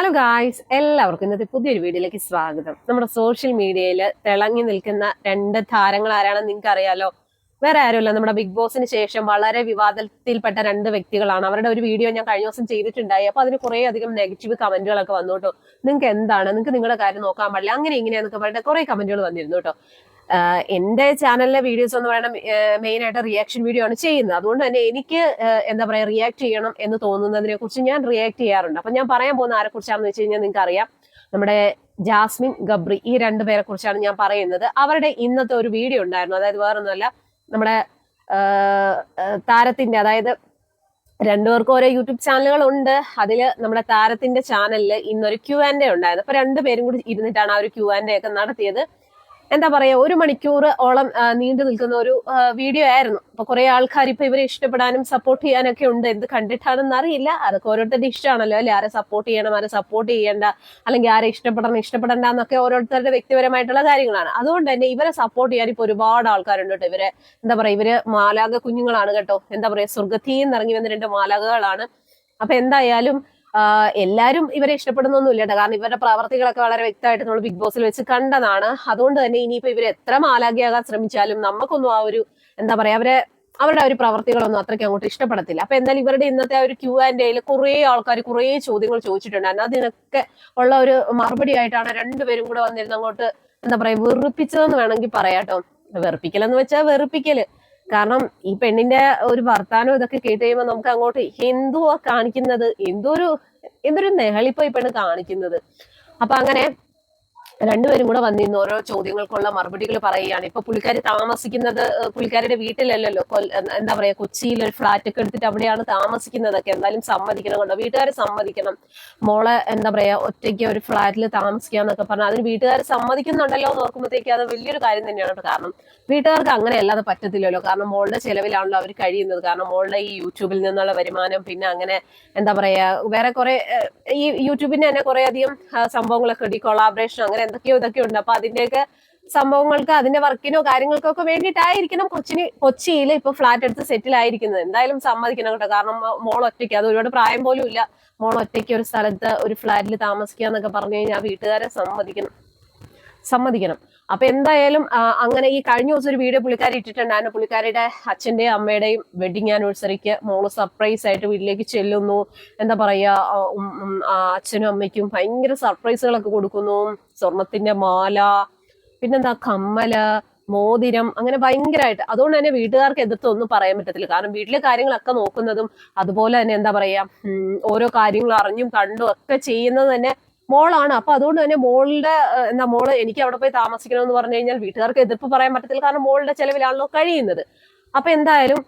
Hello guys എല്ലാവർക്കും ഇന്നത്തെ പുതിയൊരു വീഡിയോയിലേക്ക് സ്വാഗതം. നമ്മുടെ സോഷ്യൽ മീഡിയയിൽ തിളങ്ങി നിൽക്കുന്ന രണ്ട് താരങ്ങൾ ആരാണെന്ന് നിങ്ങൾക്ക് അറിയാലോ വേറെ ആരുമല്ല. നമ്മുടെ ബിഗ് ബോസിന് ശേഷം വളരെ വിവാദത്തിൽപ്പെട്ട രണ്ട് വ്യക്തികളാണ്. അവരുടെ ഒരു വീഡിയോ ഞാൻ കഴിഞ്ഞ ദിവസം ചെയ്തിട്ടുണ്ടായി. അപ്പൊ അതിന് കുറേ അധികം നെഗറ്റീവ് കമന്റുകളൊക്കെ വന്നു കേട്ടോ. നിങ്ങൾക്ക് എന്താണ്? നിങ്ങൾക്ക് നിങ്ങളുടെ കാര്യം നോക്കാൻ പാടില്ല. അങ്ങനെ ഇങ്ങനെയാന്നൊക്കെ പറഞ്ഞിട്ട് കുറേ കമന്റുകൾ വന്നിരുന്നു കേട്ടോ. എന്റെ ചാനലിലെ വീഡിയോസ് എന്ന് പറയുന്നത് മെയിൻ ആയിട്ട് റിയാക്ഷൻ വീഡിയോ ആണ് ചെയ്യുന്നത്. അതുകൊണ്ട് തന്നെ എനിക്ക് എന്താ പറയാ റിയാക്ട് ചെയ്യണം എന്ന് തോന്നുന്നതിനെ കുറിച്ച് ഞാൻ റിയാക്ട് ചെയ്യാറുണ്ട്. അപ്പൊ ഞാൻ പറയാൻ പോകുന്ന ആരെ കുറിച്ചാണെന്ന് വെച്ച് കഴിഞ്ഞാൽ നിങ്ങൾക്ക് അറിയാം. നമ്മുടെ ജാസ്മിൻ ഗബ്രി ഈ രണ്ടു പേരെ കുറിച്ചാണ് ഞാൻ പറയുന്നത്. അവരുടെ ഇന്നത്തെ ഒരു വീഡിയോ ഉണ്ടായിരുന്നു. അതായത് വേറൊന്നുമല്ല നമ്മുടെ താരത്തിന്റെ അതായത് രണ്ടുപേർക്കും ഓരോ യൂട്യൂബ് ചാനലുകൾ ഉണ്ട്. അതിൽ നമ്മുടെ താരത്തിന്റെ ചാനലിൽ ഇന്നൊരു ക്യു ആൻഡ് എ ഉണ്ടായിരുന്നു അപ്പൊ രണ്ടുപേരും കൂടി ഇരുന്നിട്ടാണ് ആ ഒരു ക്യു ആൻഡ് എ ഒക്കെ നടത്തിയത്. എന്താ പറയാ ഒരു മണിക്കൂർ ഓളം നീണ്ടു നിൽക്കുന്ന ഒരു വീഡിയോ ആയിരുന്നു. അപ്പൊ കുറെ ആൾക്കാർ ഇപ്പൊ ഇവരെ ഇഷ്ടപ്പെടാനും സപ്പോർട്ട് ചെയ്യാനൊക്കെ ഉണ്ട്. എന്ത് കണ്ടിട്ടാണെന്ന് അറിയില്ല. അതൊക്കെ ഓരോരുത്തരുടെ ഇഷ്ടമാണല്ലോ അല്ലെ? ആരെ സപ്പോർട്ട് ചെയ്യണം ആരെ സപ്പോർട്ട് ചെയ്യേണ്ട അല്ലെങ്കിൽ ആരെ ഇഷ്ടപ്പെടണം ഇഷ്ടപ്പെടണ്ട എന്നൊക്കെ ഓരോരുത്തരുടെ വ്യക്തിപരമായിട്ടുള്ള കാര്യങ്ങളാണ്. അതുകൊണ്ട് തന്നെ ഇവരെ സപ്പോർട്ട് ചെയ്യാൻ ഇപ്പൊ ഒരുപാട് ആൾക്കാരുണ്ട് കേട്ടോ ഇവരെ. എന്താ പറയാ ഇവർ മാലാക കുഞ്ഞുങ്ങളാണ് കേട്ടോ. എന്താ പറയാ സ്വർഗത്തിൽ നിന്ന് ഇറങ്ങി വന്ന രണ്ട് മാലാകകളാണ് അപ്പൊ എന്തായാലും ആഹ് എല്ലാരും ഇവരെ ഇഷ്ടപ്പെടുന്നൊന്നുമില്ല കാരണം ഇവരുടെ പ്രവർത്തികളൊക്കെ വളരെ വ്യക്തമായിട്ട് നമ്മൾ ബിഗ് ബോസിൽ വെച്ച് കണ്ടതാണ്. അതുകൊണ്ട് തന്നെ ഇനിയിപ്പോ ഇവർ എത്ര മാലാഖിയാകാൻ ശ്രമിച്ചാലും നമുക്കൊന്നും ആ ഒരു എന്താ പറയാ അവരെ അവരുടെ ഒരു പ്രവർത്തികളൊന്നും അത്രയ്ക്ക് അങ്ങോട്ട് ഇഷ്ടപ്പെടത്തില്ല. അപ്പൊ എന്തായാലും ഇവരുടെ ഇന്നത്തെ ആ ഒരു ക്യൂ ആൻഡ് എയിൽ കുറെ ആൾക്കാർ കുറേ ചോദ്യങ്ങൾ ചോദിച്ചിട്ടുണ്ടായിരുന്നു അതിനൊക്കെ ഉള്ള ഒരു മറുപടി ആയിട്ടാണ് രണ്ടുപേരും കൂടെ വന്നിരുന്നു അങ്ങോട്ട് എന്താ പറയാ വെറുപ്പിച്ചതെന്ന് വേണമെങ്കിൽ പറയാട്ടോ. വെറുപ്പിക്കലെന്ന് വെച്ചാൽ വെറുപ്പിക്കൽ. കാരണം ഈ പെണ്ണിന്റെ ഒരു വർത്താനം ഇതൊക്കെ കേട്ട് കഴിയുമ്പോൾ നമുക്ക് അങ്ങോട്ട് എന്തുവാ കാണിക്കുന്നത്? എന്തോ ഒരു എന്തൊരു നെഹളിപ്പോ ഈ പെണ്ണ് കാണിക്കുന്നത്? അപ്പൊ അങ്ങനെ രണ്ടുപേരും കൂടെ വന്നിരുന്നു ഓരോ ചോദ്യങ്ങൾക്കുള്ള മറുപടികൾ പറയുകയാണ്. ഇപ്പൊ പുള്ളിക്കാരി താമസിക്കുന്നത് പുള്ളിക്കാരുടെ വീട്ടിലല്ലല്ലോ. എന്താ പറയാ കൊച്ചിയിൽ ഒരു ഫ്ലാറ്റ് ഒക്കെ എടുത്തിട്ട് അവിടെയാണ് താമസിക്കുന്നതൊക്കെ. എന്തായാലും സമ്മതിക്കണം കേട്ടോ വീട്ടുകാർ സമ്മതിക്കണം. മോളെ എന്താ പറയാ ഒറ്റയ്ക്ക് ഒരു ഫ്ലാറ്റിൽ താമസിക്കാന്നൊക്കെ പറഞ്ഞാൽ അതിന് വീട്ടുകാർ സമ്മതിക്കുന്നുണ്ടല്ലോ എന്ന് ഓർക്കുമ്പോഴത്തേക്ക് അത് വലിയൊരു കാര്യം തന്നെയാണ്. കാരണം വീട്ടുകാർക്ക് അങ്ങനെ അല്ലാതെ പറ്റത്തില്ലല്ലോ. കാരണം മോളുടെ ചെലവിലാണല്ലോ അവർ കഴിയുന്നത്. കാരണം മോളുടെ ഈ യൂട്യൂബിൽ നിന്നുള്ള വരുമാനം പിന്നെ അങ്ങനെ എന്താ പറയാ വേറെ കുറെ ഈ യൂട്യൂബിന് തന്നെ കുറെ അധികം സംഭവങ്ങളൊക്കെ ഈ കൊളാബറേഷൻ അങ്ങനെ എന്തൊക്കെയോ ഇതൊക്കെ ഉണ്ട്. അപ്പൊ അതിന്റെയൊക്കെ സംഭവങ്ങൾക്ക് അതിന്റെ വർക്കിനോ കാര്യങ്ങൾക്കോ ഒക്കെ വേണ്ടിയിട്ടായിരിക്കണം കൊച്ചിന് കൊച്ചിയിൽ ഇപ്പൊ ഫ്ലാറ്റ് എടുത്ത് സെറ്റിൽ ആയിരിക്കുന്നത്. എന്തായാലും സമ്മതിക്കണം കേട്ടോ. കാരണം മോൾ ഒറ്റയ്ക്ക്. അത് ഒരുപാട് പ്രായം പോലും ഇല്ല. മോൾ ഒറ്റയ്ക്ക് ഒരു സ്ഥലത്ത് ഒരു ഫ്ലാറ്റിൽ താമസിക്കുക എന്നൊക്കെ പറഞ്ഞു കഴിഞ്ഞാൽ വീട്ടുകാരെ സമ്മതിക്കണം. സമ്മതിക്കണം. അപ്പൊ എന്തായാലും അങ്ങനെ ഈ കഴിഞ്ഞ ദിവസം ഒരു വീഡിയോ പുള്ളിക്കാരി ഇട്ടിട്ടുണ്ടായിരുന്നു. പുള്ളിക്കാരിയുടെ അച്ഛന്റെയും അമ്മയുടെയും വെഡിങ് ആനിവേഴ്സറിക്ക് മോൾ സർപ്രൈസ് ആയിട്ട് വീട്ടിലേക്ക് ചെല്ലുന്നു. എന്താ പറയാ അച്ഛനും അമ്മയ്ക്കും ഭയങ്കര സർപ്രൈസുകളൊക്കെ കൊടുക്കുന്നു. സ്വർണത്തിന്റെ മാല പിന്നെന്താ കമ്മൽ മോതിരം അങ്ങനെ ഭയങ്കരമായിട്ട് അതുകൊണ്ട് തന്നെ വീട്ടുകാർക്ക് എതിർത്തൊന്നും പറയാൻ പറ്റത്തില്ല. കാരണം വീട്ടിലെ കാര്യങ്ങളൊക്കെ നോക്കുന്നതും അതുപോലെ തന്നെ എന്താ പറയാ ഓരോ കാര്യങ്ങൾ അറിഞ്ഞും കണ്ടും ഒക്കെ ചെയ്യുന്നത് തന്നെ മോളാണ്. അപ്പൊ അതുകൊണ്ട് തന്നെ മോളുടെ എന്താ മോൾ എനിക്ക് അവിടെ പോയി താമസിക്കണം എന്ന് പറഞ്ഞു കഴിഞ്ഞാൽ വീട്ടുകാർക്ക് എതിർപ്പ് പറയാൻ പറ്റത്തില്ല. കാരണം മോളുടെ ചെലവിലാണല്ലോ കഴിയുന്നത്. അപ്പൊ എന്തായാലും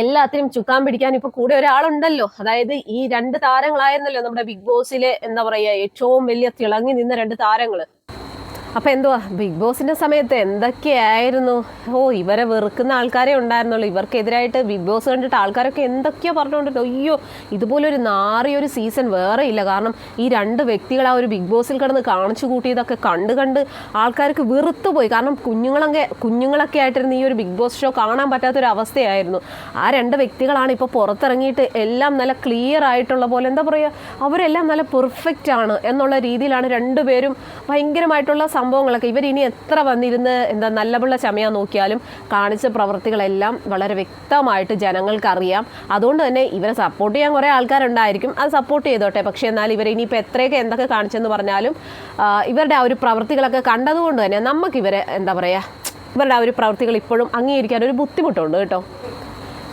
എല്ലാത്തിനും ചുക്കാൻ പിടിക്കാൻ ഇപ്പൊ കൂടെ ഒരാളുണ്ടല്ലോ. അതായത് ഈ രണ്ട് താരങ്ങളായിരുന്നല്ലോ നമ്മുടെ ബിഗ് ബോസിലെ എന്താ പറയാ ഏറ്റവും വലിയ തിളങ്ങി നിന്ന രണ്ട് താരങ്ങൾ. അപ്പൊ എന്തുവാ ബിഗ് ബോസിന്റെ സമയത്ത് എന്തൊക്കെയായിരുന്നു? ഓ ഇവരെ വെറുക്കുന്ന ആൾക്കാരെ ഉണ്ടായിരുന്നുള്ളൂ. ഇവർക്കെതിരായിട്ട് ബിഗ് ബോസ് കണ്ടിട്ട് ആൾക്കാരൊക്കെ എന്തൊക്കെയോ പറഞ്ഞുകൊണ്ടിട്ട് അയ്യോ ഇതുപോലൊരു നാറിയൊരു സീസൺ വേറെ ഇല്ല. കാരണം ഈ രണ്ട് വ്യക്തികൾ ആ ഒരു ബിഗ് ബോസിൽ കിടന്ന് കാണിച്ചു കൂട്ടിയതൊക്കെ കണ്ട് കണ്ട് ആൾക്കാർക്ക് വെറുത്തു പോയി. കാരണം കുഞ്ഞുങ്ങളൊക്കെ കുഞ്ഞുങ്ങളൊക്കെ ആയിട്ടിരുന്ന ഈ ഒരു ബിഗ് ബോസ് ഷോ കാണാൻ പറ്റാത്തൊരു അവസ്ഥയായിരുന്നു. ആ രണ്ട് വ്യക്തികളാണ് ഇപ്പോൾ പുറത്തിറങ്ങിയിട്ട് എല്ലാം നല്ല ക്ലിയർ ആയിട്ടുള്ള പോലെ എന്താ പറയുക അവരെല്ലാം നല്ല പെർഫെക്റ്റ് ആണ് എന്നുള്ള രീതിയിലാണ് രണ്ടുപേരും ഭയങ്കരമായിട്ടുള്ള സംഭവങ്ങളൊക്കെ ഇവർ ഇനി എത്ര വന്നിരുന്ന് എന്താ നല്ലപിള്ള ചമയാൻ നോക്കിയാലും കാണിച്ച പ്രവൃത്തികളെല്ലാം വളരെ വ്യക്തമായിട്ട് ജനങ്ങൾക്ക് അറിയാം അതുകൊണ്ട് തന്നെ ഇവരെ സപ്പോർട്ട് ചെയ്യാൻ കുറേ ആൾക്കാരുണ്ടായിരിക്കും. അത് സപ്പോർട്ട് ചെയ്തോട്ടെ. പക്ഷേ എന്നാൽ ഇവർ ഇനിയിപ്പോൾ എത്രയൊക്കെ എന്തൊക്കെ കാണിച്ചെന്ന് പറഞ്ഞാലും ഇവരുടെ ആ ഒരു പ്രവൃത്തികളൊക്കെ കണ്ടതുകൊണ്ട് തന്നെ നമുക്ക് ഇവരെ എന്താ പറയുക ഇവരുടെ ആ ഒരു പ്രവൃത്തികൾ ഇപ്പോഴും അംഗീകരിക്കാൻ ഒരു ബുദ്ധിമുട്ടുണ്ട് കേട്ടോ.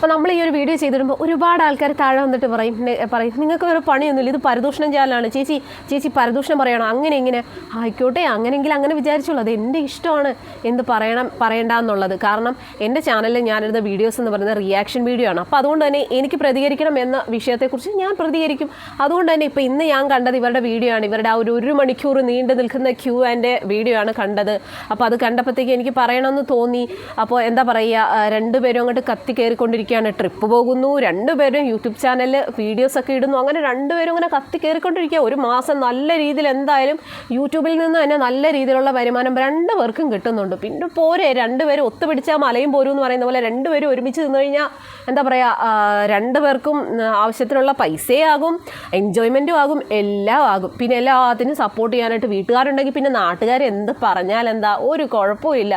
അപ്പോൾ നമ്മൾ ഈ ഒരു വീഡിയോ ചെയ്തിടുമ്പോൾ ഒരുപാട് ആൾക്കാർ താഴെ വന്നിട്ട് പറയും പറയും നിങ്ങൾക്ക് ഒരു പണിയൊന്നുമില്ല ഇത് പരദൂഷണം ചെയ്യാനാണ്. ചേച്ചി ചേച്ചി പരദൂഷണം പറയണം? അങ്ങനെ ഇങ്ങനെ. ആയിക്കോട്ടെ അങ്ങനെയെങ്കിൽ അങ്ങനെ വിചാരിച്ചോളൂ. അത് എന്റെ ഇഷ്ടമാണ് എന്ത് പറയണം പറയണ്ട എന്നുള്ളത് കാരണം എന്റെ ചാനലിൽ ഞാനെടുത്ത വീഡിയോസ് എന്ന് പറയുന്നത് റിയാക്ഷൻ വീഡിയോ ആണ്. അപ്പോൾ അതുകൊണ്ട് തന്നെ എനിക്ക് പ്രതികരിക്കണം എന്ന വിഷയത്തെക്കുറിച്ച് ഞാൻ പ്രതികരിക്കും. അതുകൊണ്ട് തന്നെ ഇപ്പോൾ ഇന്ന് ഞാൻ കണ്ടത് ഇവരുടെ വീഡിയോ ആണ്. ഇവരുടെ ആ ഒരു ഒരു മണിക്കൂർ നീണ്ടു നിൽക്കുന്ന ക്യൂ ആൻഡ് വീഡിയോ ആണ് കണ്ടത്. അപ്പോൾ അത് കണ്ടപ്പോഴത്തേക്ക് എനിക്ക് പറയണമെന്ന് തോന്നി. അപ്പോൾ എന്താ പറയുക രണ്ടുപേരും അങ്ങോട്ട് കത്തി കയറിക്കൊണ്ടിരിക്കുകയാണ് പൊയ്ക്കൊണ്ടിരിക്കുകയാണ് ട്രിപ്പ് പോകുന്നു. രണ്ടുപേരും യൂട്യൂബ് ചാനലിൽ വീഡിയോസ് ഒക്കെ ഇടുന്നു. അങ്ങനെ രണ്ടുപേരും ഇങ്ങനെ കത്തി കയറിക്കൊണ്ടിരിക്കുക ഒരു മാസം നല്ല രീതിയിൽ എന്തായാലും യൂട്യൂബിൽ നിന്ന് തന്നെ നല്ല രീതിയിലുള്ള വരുമാനം രണ്ട് പേർക്കും കിട്ടുന്നുണ്ട്. പിന്നെ പോരെ രണ്ടുപേരും ഒത്തുപിടിച്ചാൽ മലയും പോരും എന്ന് പറയുന്ന പോലെ രണ്ടുപേരും ഒരുമിച്ച് നിന്ന് കഴിഞ്ഞാൽ എന്താ പറയുക രണ്ടുപേർക്കും ആവശ്യത്തിനുള്ള പൈസയാകും എൻജോയ്മെന്റും ആകും എല്ലാം ആകും. പിന്നെ എല്ലാത്തിനും സപ്പോർട്ട് ചെയ്യാനായിട്ട് വീട്ടുകാരുണ്ടെങ്കിൽ പിന്നെ നാട്ടുകാർ എന്ത് പറഞ്ഞാൽ എന്താ ഒരു കുഴപ്പമില്ല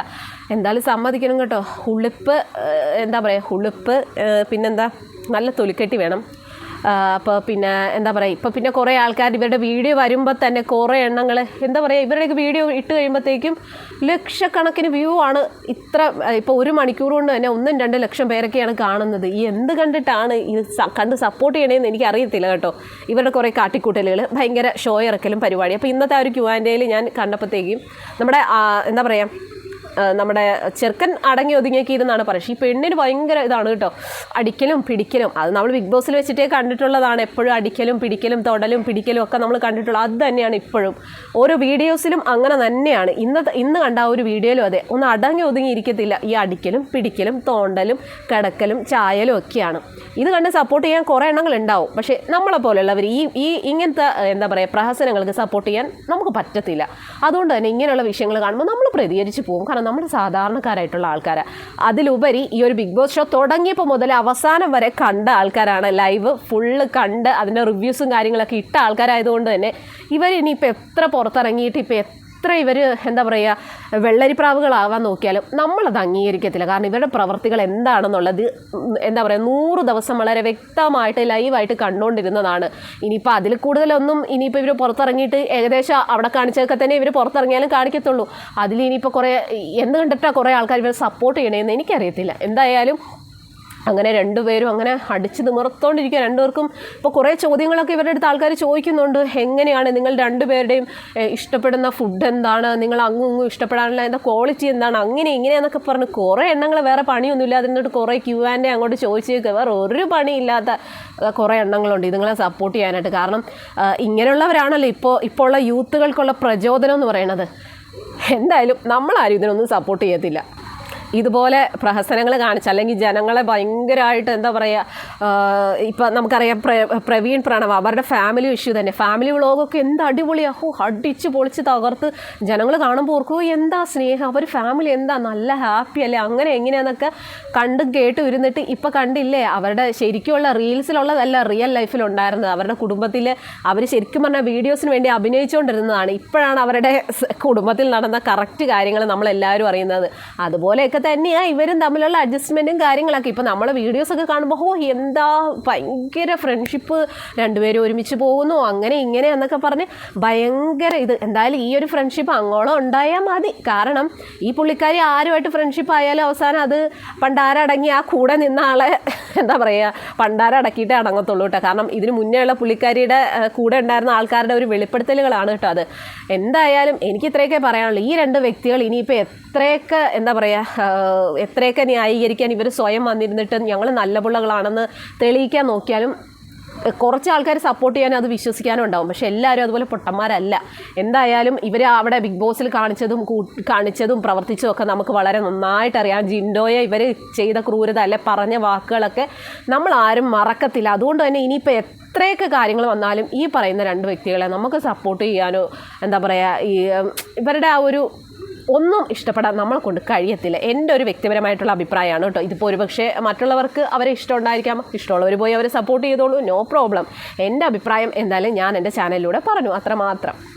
എന്തായാലും സമ്മതിക്കണം കേട്ടോ. ഉളുപ്പ് എന്താ പറയുക ഉളുപ്പ് പിന്നെന്താ നല്ല തൊലിക്കെട്ടി വേണം. അപ്പോൾ പിന്നെ എന്താ പറയുക ഇപ്പോൾ പിന്നെ കുറേ ആൾക്കാർ ഇവരുടെ വീഡിയോ വരുമ്പോൾ തന്നെ കുറേ എണ്ണങ്ങൾ എന്താ പറയുക ഇവരുടെയൊക്കെ വീഡിയോ ഇട്ട് കഴിയുമ്പോഴത്തേക്കും ലക്ഷക്കണക്കിന് വ്യൂ ആണ് ഇത്ര ഇപ്പോൾ ഒരു മണിക്കൂർ കൊണ്ട് തന്നെ ഒന്നും രണ്ട് ലക്ഷം പേരൊക്കെയാണ് കാണുന്നത്. ഈ എന്ത് കണ്ടിട്ടാണ് ഇത് കണ്ട് സപ്പോർട്ട് ചെയ്യണേന്ന് എനിക്ക് അറിയത്തില്ല കേട്ടോ. ഇവരുടെ കുറേ കാട്ടിക്കൂട്ടലുകൾ ഭയങ്കര ഷോ ഇറക്കലും പരിപാടി. അപ്പോൾ ഇന്നത്തെ ആ ഒരു ക്യൂ ആൻഡ് ഞാൻ കണ്ടപ്പോഴത്തേക്കും നമ്മുടെ എന്താ പറയുക നമ്മുടെ ചെറുക്കൻ അടങ്ങി ഒതുങ്ങിയൊക്കെ പറയുന്നത്. ഈ പെണ്ണിന് ഭയങ്കര ഇതാണ് കേട്ടോ. അടിക്കലും പിടിക്കലും. അത് നമ്മൾ ബിഗ് ബോസിൽ വെച്ചിട്ടേ കണ്ടിട്ടുള്ളതാണ്. എപ്പോഴും അടിക്കലും പിടിക്കലും തൊടലും പിടിക്കലും ഒക്കെ നമ്മൾ കണ്ടിട്ടുള്ളത് അത് തന്നെയാണ് ഇപ്പോഴും. ഓരോ വീഡിയോസിലും അങ്ങനെ തന്നെയാണ്. ഇന്നത്തെ ഇന്ന് കണ്ട ആ ഒരു വീഡിയോയിലും അതെ. ഒന്ന് അടങ്ങി ഒതുങ്ങി ഇരിക്കത്തില്ല ഈ അടിക്കലും പിടിക്കലും തോണ്ടലും കിടക്കലും ചായലും ഒക്കെയാണ്. ഇത് കണ്ട് സപ്പോർട്ട് ചെയ്യാൻ കുറേ എണ്ണങ്ങൾ ഉണ്ടാവും. പക്ഷേ നമ്മളെ പോലെയുള്ളവർ ഈ ഈ ഇങ്ങനത്തെ എന്താ പറയുക പ്രഹസനങ്ങൾക്ക് സപ്പോർട്ട് ചെയ്യാൻ നമുക്ക് പറ്റത്തില്ല. അതുകൊണ്ട് തന്നെ ഇങ്ങനെയുള്ള വിഷയങ്ങൾ കാണുമ്പോൾ നമ്മൾ പ്രതികരിച്ച് പോകും. കാരണം നമ്മൾ സാധാരണക്കാരായിട്ടുള്ള ആൾക്കാർ അതിലുപരി ഈ ഒരു ബിഗ് ബോസ് ഷോ തുടങ്ങിയപ്പോൾ മുതൽ അവസാനം വരെ കണ്ട ആൾക്കാരാണ്. ലൈവ് ഫുള്ള് കണ്ട് അതിന്റെ റിവ്യൂസും കാര്യങ്ങളൊക്കെ ഇട്ട ആൾക്കാരായതുകൊണ്ട് തന്നെ ഇവർ ഇനിയിപ്പോൾ എത്ര പുറത്തിറങ്ങിയിട്ട് ഇപ്പോൾ എത്ര ഇവർ എന്താ പറയുക വെള്ളരിപ്രാവുകളാവാൻ നോക്കിയാലും നമ്മളത് അംഗീകരിക്കത്തില്ല. കാരണം ഇവരുടെ പ്രവർത്തികൾ എന്താണെന്നുള്ളത് എന്താ പറയുക നൂറ് ദിവസം വളരെ വ്യക്തമായിട്ട് ലൈവായിട്ട് കണ്ടുകൊണ്ടിരുന്നതാണ്. ഇനിയിപ്പോൾ അതിൽ കൂടുതലൊന്നും ഇനിയിപ്പോൾ ഇവർ പുറത്തിറങ്ങിയിട്ട് ഏകദേശം അവിടെ കാണിച്ചതൊക്കെ തന്നെ ഇവർ പുറത്തിറങ്ങിയാലും കാണിക്കത്തുള്ളൂ. അതിൽ ഇനിയിപ്പോൾ കുറേ എന്ത് കണ്ടിട്ടാണ് കുറേ ആൾക്കാർ ഇവർ സപ്പോർട്ട് ചെയ്യണേന്ന് എനിക്കറിയത്തില്ല. എന്തായാലും അങ്ങനെ രണ്ടുപേരും അങ്ങനെ അടിച്ച് നിമർത്തോണ്ടിരിക്കുക രണ്ടുപേർക്കും ഇപ്പോൾ കുറേ ചോദ്യങ്ങളൊക്കെ ഇവരുടെ അടുത്ത് ആൾക്കാർ ചോദിക്കുന്നുണ്ട്. എങ്ങനെയാണ് നിങ്ങൾ രണ്ടുപേരുടെയും ഇഷ്ടപ്പെടുന്ന ഫുഡ് എന്താണ്? നിങ്ങൾ അങ്ങും ഇങ്ങും ഇഷ്ടപ്പെടാനുള്ള അതിന്റെ ക്വാളിറ്റി എന്താണ്? അങ്ങനെ ഇങ്ങനെയെന്നൊക്കെ പറഞ്ഞ് കുറേ എണ്ണങ്ങൾ വേറെ പണിയൊന്നുമില്ല. അതിനോട് കുറേ ക്യൂ ആൻഡ് അങ്ങോട്ട് ചോദിച്ചേക്ക് വേറെ ഒരു പണിയില്ലാത്ത കുറേ എണ്ണങ്ങളുണ്ട്. ഇതുങ്ങളെ സപ്പോർട്ട് ചെയ്യാനായിട്ട്. കാരണം ഇങ്ങനെയുള്ളവരാണല്ലോ ഇപ്പോൾ ഇപ്പോൾ ഉള്ള യൂത്തുകൾക്കുള്ള പ്രചോദനം എന്ന് പറയുന്നത്. എന്തായാലും നമ്മളാരും ഇതിനൊന്നും സപ്പോർട്ട് ചെയ്യത്തില്ല. ഇതുപോലെ പ്രഹസനങ്ങൾ കാണിച്ച് അല്ലെങ്കിൽ ജനങ്ങളെ ഭയങ്കരമായിട്ട് എന്താ പറയുക ഇപ്പം നമുക്കറിയാം പ്ര- പ്രവീൺ പ്രണവ് അവരുടെ ഫാമിലി ഇഷ്യൂ തന്നെ. ഫാമിലി വ്ളോഗൊക്കെ എന്ത് അടിപൊളിയാണ് അഹോ അടിച്ച് പൊളിച്ച് തകർത്ത് ജനങ്ങൾ കാണുമ്പോൾ ഓർക്കും എന്താ സ്നേഹം അവർ ഫാമിലി എന്താ നല്ല ഹാപ്പി അല്ലേ അങ്ങനെ എങ്ങനെയാന്നൊക്കെ കണ്ടും കേട്ട് ഇരുന്നിട്ട് ഇപ്പം കണ്ടില്ലേ അവരുടെ ശരിക്കുമുള്ള റീൽസിലുള്ളതല്ല റിയൽ ലൈഫിലുണ്ടായിരുന്നത് അവരുടെ കുടുംബത്തിൽ അവർ ശരിക്കും പറഞ്ഞാൽ വീഡിയോസിന് വേണ്ടി അഭിനയിച്ചുകൊണ്ടിരുന്നതാണ് ഇപ്പോഴാണ് അവരുടെ കുടുംബത്തിൽ നടന്ന കറക്റ്റ് കാര്യങ്ങൾ നമ്മളെല്ലാവരും അറിയുന്നത്. അതുപോലെയൊക്കെ തന്നെയാണ് ഇവരും തമ്മിലുള്ള അഡ്ജസ്റ്റ്മെന്റും കാര്യങ്ങളൊക്കെ. ഇപ്പോൾ നമ്മളെ വീഡിയോസൊക്കെ കാണുമ്പോൾ ഓ എന്താ ഭയങ്കര ഫ്രണ്ട്ഷിപ്പ് രണ്ടുപേരും ഒരുമിച്ച് പോകുന്നു അങ്ങനെ ഇങ്ങനെ എന്നൊക്കെ പറഞ്ഞ് ഭയങ്കര ഇത്. എന്തായാലും ഈ ഒരു ഫ്രണ്ട്ഷിപ്പ് അങ്ങോളം ഉണ്ടായാൽ മതി. കാരണം ഈ പുള്ളിക്കാരി ആരുമായിട്ട് ഫ്രണ്ട്ഷിപ്പ് ആയാലും അവസാനം അത് പണ്ടാരടങ്ങി ആ കൂടെ നിന്ന ആളെ എന്താ പറയുക പണ്ടാരടക്കിയിട്ടേ അടങ്ങത്തുള്ളൂ കേട്ടോ. കാരണം ഇതിന് മുന്നേ ഉള്ള പുള്ളിക്കാരിയുടെ കൂടെ ഉണ്ടായിരുന്ന ആൾക്കാരുടെ ഒരു വെളിപ്പെടുത്തലുകളാണ് കേട്ടോ അത്. എന്തായാലും എനിക്ക് ഇത്രയൊക്കെ പറയാനുള്ളൂ. ഈ രണ്ട് വ്യക്തികൾ ഇനിയിപ്പോൾ എത്രയൊക്കെ എന്താ പറയുക എത്രയൊക്കെ ന്യായീകരിക്കാൻ ഇവർ സ്വയം വന്നിരുന്നിട്ട് ഞങ്ങൾ നല്ല പിള്ളകളാണെന്ന് തെളിയിക്കാൻ നോക്കിയാലും കുറച്ച് ആൾക്കാർ സപ്പോർട്ട് ചെയ്യാനും അത് വിശ്വസിക്കാനും ഉണ്ടാവും. പക്ഷെ എല്ലാവരും അതുപോലെ പൊട്ടന്മാരല്ല. എന്തായാലും ഇവർ അവിടെ ബിഗ് ബോസിൽ കാണിച്ചതും കാണിച്ചതും പ്രവർത്തിച്ചതും ഒക്കെ നമുക്ക് വളരെ നന്നായിട്ട് അറിയാം. ജിൻഡോയെ ഇവർ ചെയ്ത ക്രൂരത അല്ലെ പറഞ്ഞ വാക്കുകളൊക്കെ നമ്മൾ ആരും മറക്കത്തില്ല. അതുകൊണ്ട് തന്നെ ഇനിയിപ്പോൾ എത്രയൊക്കെ കാര്യങ്ങൾ വന്നാലും ഈ പറയുന്ന രണ്ട് വ്യക്തികളെ നമുക്ക് സപ്പോർട്ട് ചെയ്യാനോ എന്താ പറയുക ഈ ഇവരുടെ ആ ഒരു ഒന്നും ഇഷ്ടപ്പെടാൻ നമ്മളെ കൊണ്ട് കഴിയത്തില്ല. എന്റെ ഒരു വ്യക്തിപരമായിട്ടുള്ള അഭിപ്രായമാണ് കേട്ടോ. ഇതിപ്പോൾ ഒരുപക്ഷെ മറ്റുള്ളവർക്ക് അവരെ ഇഷ്ടം ഉണ്ടായിരിക്കാം. ഇഷ്ടമുള്ളവർ പോയി അവരെ സപ്പോർട്ട് ചെയ്തോളൂ. നോ പ്രോബ്ലം എന്റെ അഭിപ്രായം എന്തായാലും ഞാൻ എന്റെ ചാനലിലൂടെ പറഞ്ഞു. അത്രമാത്രം.